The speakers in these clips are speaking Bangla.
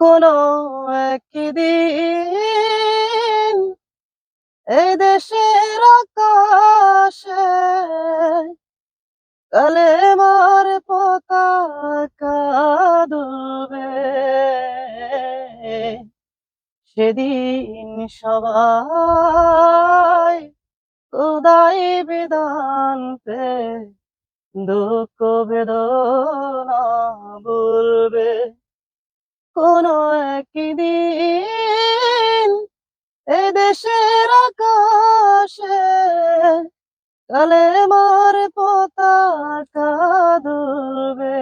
কোনো একদিন এই দেশের আকাশে কালেমার পতাকা দুলবে সেদিন সবাই বিধান পে দুঃখ বেদনা বলবে কোনো একদিন এ দেশের আকাশে কালেমার পতাকা দুলবে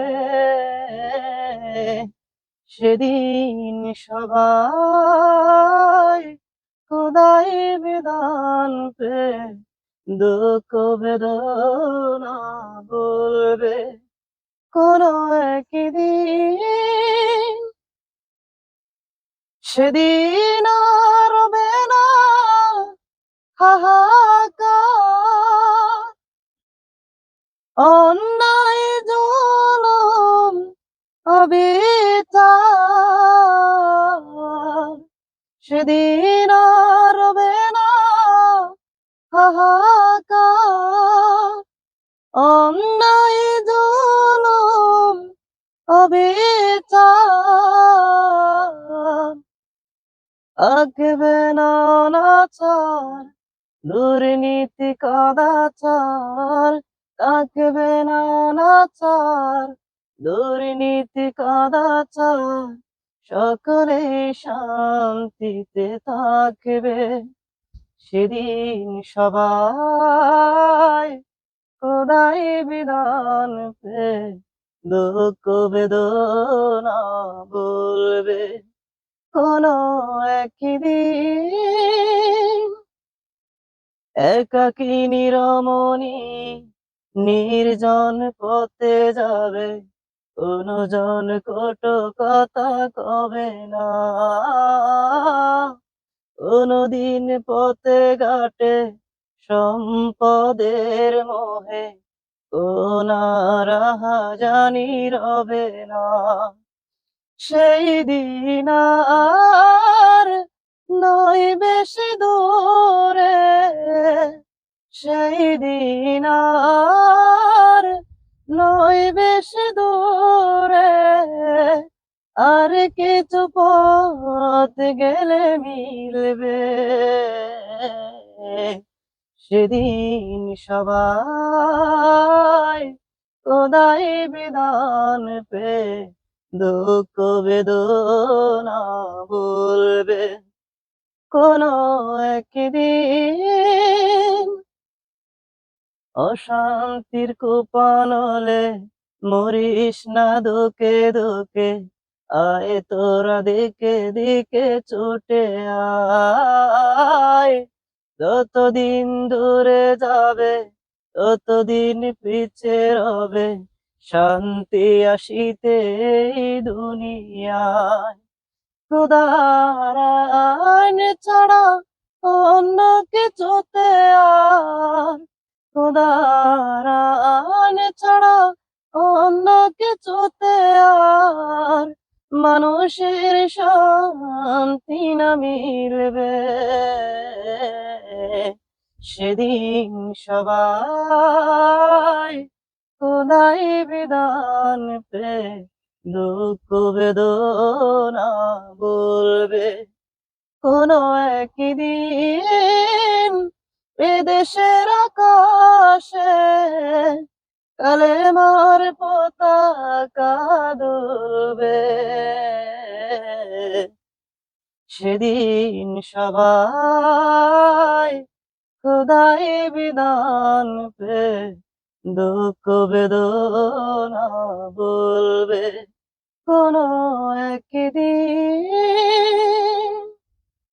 সেদিন সবাই খোদাই বিধান পে দুঃখ বেদনা বলবে। কোনো একদিন সেদিন আর না। হাহাকার। অন্যায় জলম অবিচার। সেদিন আর না। হাহাকার। অন্যায় জলম আগবে না দুর্নীতি কদাচার থাকবে না নাচার দুর্নীতি কদাচার, সকলে শান্তিতে থাকবে। সেদিন সবাই কোদাই বিধান পে দুঃখ বেদনা বলবে কোনো একদিন একাকী নিরমণি নির্জন পথে যাবে কোনো জন কটু কথা কবে না। কোনদিন পথে ঘাটে সম্পদের মোহে কোনারা জানি রবে না। সেই দিন আর নয় বেশি দূরে। সেই দিন আর নয় বেশি দূরে। আর কিছু পথ গেলে মিলবে। সেদিন সবাই কোদাই বিধান পে দুঃখ বেদনা বলবে, কোনো একদিন অশান্তির কুপানলে মরিস না দুকে দুকে আয় তোরা দিকে দিকে ছুটে আয়। যতদিন দূরে যাবে, ততদিন পিছে রবে শান্তি আসিতে দুনিয়ায়। খোদার ছাড়া অন্য কিছুতে আর। ছাড়া অন্য কিছুতে আর। মানুষের শান্তি না মিলবে। সেদিন সবাই খোদাই বিধান পে, দুঃখ বেদনা বলবে। কোনো একদিন এদেশের আকাশে কালেমার পতাকা দুলবে সেদিন সবাই খোদাই বিধান পে দুঃখ বেদনা বলবে কোনো একদিন।